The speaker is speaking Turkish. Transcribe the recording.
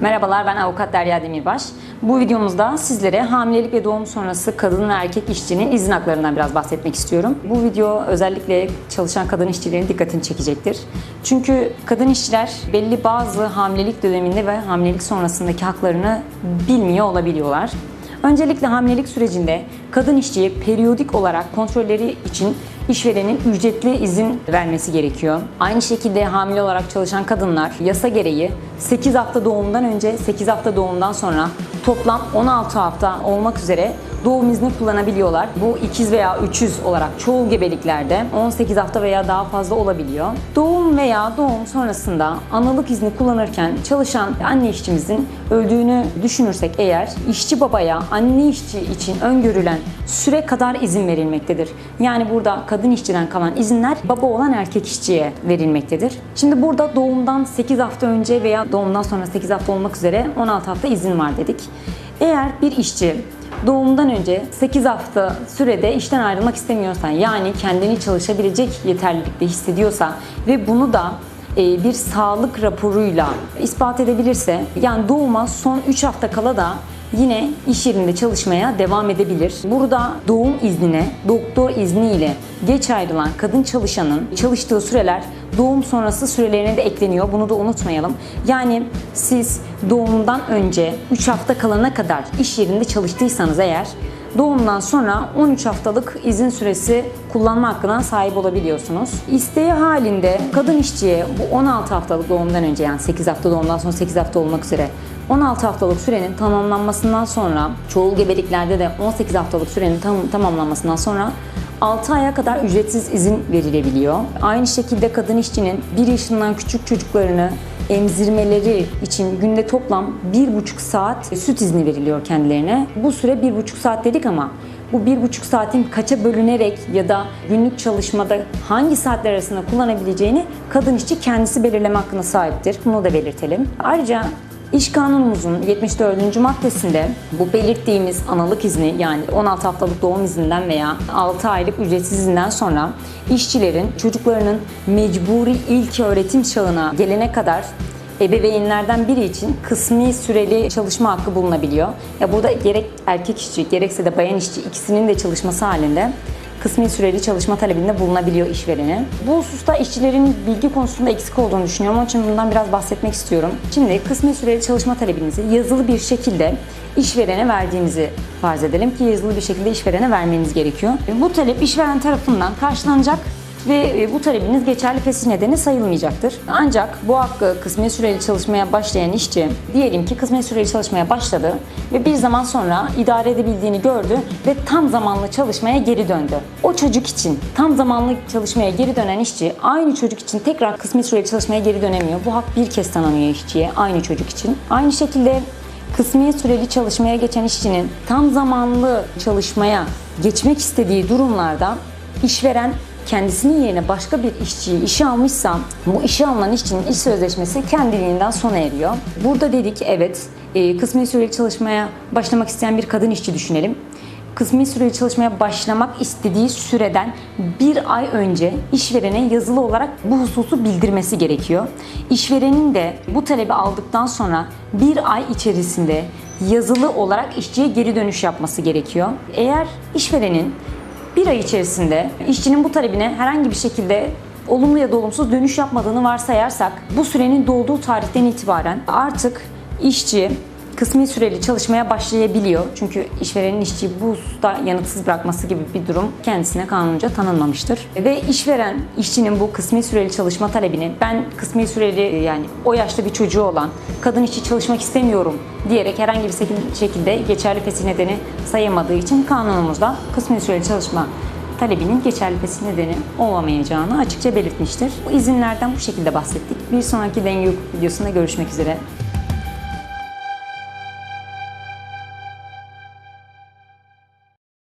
Merhabalar ben avukat Derya Demirbaş. Bu videomuzda sizlere hamilelik ve doğum sonrası kadın ve erkek işçinin izin haklarından biraz bahsetmek istiyorum. Bu video özellikle çalışan kadın işçilerin dikkatini çekecektir. Çünkü kadın işçiler belli bazı hamilelik döneminde ve hamilelik sonrasındaki haklarını bilmiyor olabiliyorlar. Öncelikle hamilelik sürecinde kadın işçiye periyodik olarak kontrolleri için işverenin ücretli izin vermesi gerekiyor. Aynı şekilde hamile olarak çalışan kadınlar yasa gereği 8 hafta doğumdan önce 8 hafta doğumdan sonra toplam 16 hafta olmak üzere doğum izni kullanabiliyorlar. Bu ikiz veya üçüz olarak çoğu gebeliklerde 18 hafta veya daha fazla olabiliyor. Doğum veya doğum sonrasında analık izni kullanırken çalışan anne işçimizin öldüğünü düşünürsek eğer işçi babaya anne işçi için öngörülen süre kadar izin verilmektedir. Yani burada kadın işçiden kalan izinler baba olan erkek işçiye verilmektedir. Şimdi burada doğumdan 8 hafta önce veya doğumdan sonra 8 hafta olmak üzere 16 hafta izin var dedik. Eğer bir işçi doğumdan önce 8 hafta sürede işten ayrılmak istemiyorsa yani kendini çalışabilecek yeterlilikte hissediyorsa ve bunu da e, bir sağlık raporuyla ispat edebilirse yani doğuma son 3 hafta kala da yine iş yerinde çalışmaya devam edebilir. Burada doğum iznine doktor izniyle geç ayrılan kadın çalışanın çalıştığı süreler doğum sonrası sürelerine de ekleniyor. Bunu da unutmayalım. Yani siz doğumdan önce 3 hafta kalana kadar iş yerinde çalıştıysanız eğer Doğumdan sonra 13 haftalık izin süresi kullanma hakkına sahip olabiliyorsunuz. İsteği halinde kadın işçiye bu 16 haftalık doğumdan önce yani 8 hafta doğumdan sonra 8 hafta olmak üzere 16 haftalık sürenin tamamlanmasından sonra çoğu gebeliklerde de 18 haftalık sürenin tam, tamamlanmasından sonra 6 aya kadar ücretsiz izin verilebiliyor. Aynı şekilde kadın işçinin 1 yaşından küçük çocuklarını emzirmeleri için günde toplam 1,5 saat süt izni veriliyor kendilerine. Bu süre 1,5 saat dedik ama bu 1,5 saatin kaça bölünerek ya da günlük çalışmada hangi saatler arasında kullanabileceğini kadın işçi kendisi belirleme hakkına sahiptir. Bunu da belirtelim. Ayrıca İş Kanunumuzun 74. maddesinde bu belirttiğimiz analık izni yani 16 haftalık doğum izinden veya 6 aylık ücretsiz izinden sonra işçilerin çocuklarının mecburi ilk öğretim çağına gelene kadar ebeveynlerden biri için kısmi süreli çalışma hakkı bulunabiliyor. Ya burada gerek erkek işçi gerekse de bayan işçi ikisinin de çalışması halinde kısmi süreli çalışma talebinde bulunabiliyor işverene. Bu hususta işçilerin bilgi konusunda eksik olduğunu düşünüyorum. Onun için bundan biraz bahsetmek istiyorum. Şimdi kısmi süreli çalışma talebinizi yazılı bir şekilde işverene verdiğinizi farz edelim ki yazılı bir şekilde işverene vermeniz gerekiyor. Bu talep işveren tarafından karşılanacak ve bu talebiniz geçerli fesih nedeni sayılmayacaktır. Ancak bu hakkı kısmi süreli çalışmaya başlayan işçi diyelim ki kısmi süreli çalışmaya başladı ve bir zaman sonra idare edebildiğini gördü ve tam zamanlı çalışmaya geri döndü. O çocuk için tam zamanlı çalışmaya geri dönen işçi aynı çocuk için tekrar kısmi süreli çalışmaya geri dönemiyor. Bu hak bir kez tanınıyor işçiye aynı çocuk için. Aynı şekilde kısmi süreli çalışmaya geçen işçinin tam zamanlı çalışmaya geçmek istediği durumlarda işveren kendisinin yerine başka bir işçiyi işe almışsa bu işe alınan işçinin iş sözleşmesi kendiliğinden sona eriyor. Burada dedik evet e, kısmi süreli çalışmaya başlamak isteyen bir kadın işçi düşünelim. Kısmi süreli çalışmaya başlamak istediği süreden bir ay önce işverene yazılı olarak bu hususu bildirmesi gerekiyor. İşverenin de bu talebi aldıktan sonra bir ay içerisinde yazılı olarak işçiye geri dönüş yapması gerekiyor. Eğer işverenin bir ay içerisinde işçinin bu talebine herhangi bir şekilde olumlu ya da olumsuz dönüş yapmadığını varsayarsak bu sürenin dolduğu tarihten itibaren artık işçi kısmi süreli çalışmaya başlayabiliyor. Çünkü işverenin işçiyi bu hususta yanıtsız bırakması gibi bir durum kendisine kanunca tanınmamıştır. Ve işveren işçinin bu kısmi süreli çalışma talebini ben kısmi süreli yani o yaşta bir çocuğu olan kadın işçi çalışmak istemiyorum diyerek herhangi bir şekilde geçerli fesih nedeni sayamadığı için kanunumuzda kısmi süreli çalışma talebinin geçerli fesih nedeni olamayacağını açıkça belirtmiştir. Bu izinlerden bu şekilde bahsettik. Bir sonraki denge hukuk videosunda görüşmek üzere.